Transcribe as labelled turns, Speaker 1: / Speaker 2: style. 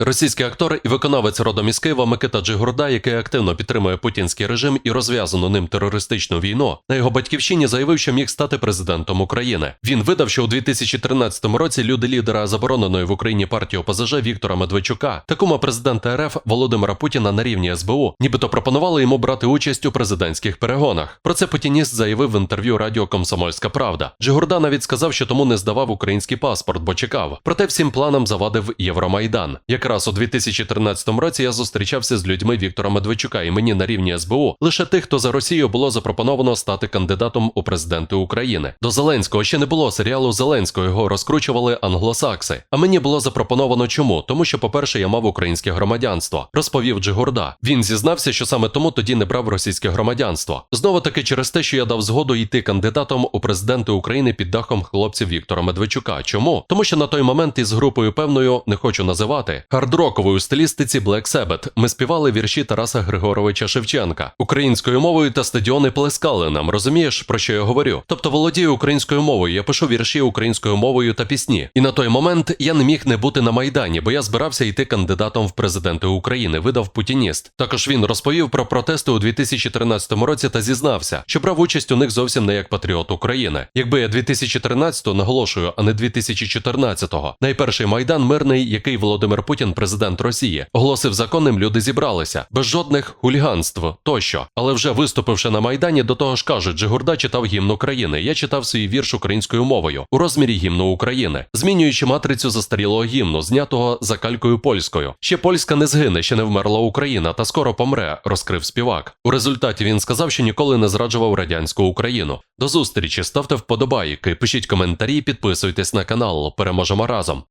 Speaker 1: Російський актор і виконавець родом із Києва Микита Джигурда, який активно підтримує путінський режим і розв'язану ним терористичну війну, на його батьківщині заявив, що міг стати президентом України. Він видав, що у 2013 році люди лідера забороненої в Україні партії ОПЗЖ Віктора Медведчука, такому президента РФ Володимира Путіна на рівні СБУ, нібито пропонували йому брати участь у президентських перегонах. Про це путініст заявив в інтерв'ю радіо Комсомольська Правда. Джигурда навіть сказав, що тому не здавав український паспорт, бо чекав. Проте всім планам завадив Євромайдан. Якраз у 2013 році я зустрічався з людьми Віктора Медведчука, і мені на рівні СБУ лише тих, хто за Росію було запропоновано стати кандидатом у президенти України. До Зеленського ще не було серіалу Зеленського. Його розкручували англосакси. А мені було запропоновано чому? Тому що, по-перше, я мав українське громадянство, розповів Джигурда. Він зізнався, що саме тому тоді не брав російське громадянство. Знову таки через те, що я дав згоду йти кандидатом у президенти України під дахом хлопців Віктора Медведчука. Чому? Тому що на той момент із групою певною не хочу називати хардроковою стилістиці Black Sabbath ми співали вірші Тараса Григоровича Шевченка українською мовою та стадіони плескали нам. Розумієш про що я говорю? Тобто володію українською мовою. Я пишу вірші українською мовою та пісні. І на той момент я не міг не бути на майдані, бо я збирався йти кандидатом в президенти України. Видав путініст. Також він розповів про протести у 2013 році та зізнався, що брав участь у них зовсім не як патріот України. Якби я 2013-го, наголошую, а не 2014-го, найперший майдан мирний, який Володимир Путін, президент Росії, оголосив законним, люди зібралися без жодних хуліганств тощо. Але вже виступивши на майдані, до того ж кажуть, Джигурда читав гімн України. Я читав свій вірш українською мовою у розмірі гімну України, змінюючи матрицю застарілого гімну, знятого за калькою польською. Ще польська не згине, ще не вмерла Україна, та скоро помре, розкрив співак. У результаті він сказав, що ніколи не зраджував радянську Україну. До зустрічі, ставте вподобайки, пишіть коментарі, підписуйтесь на канал. Переможемо разом.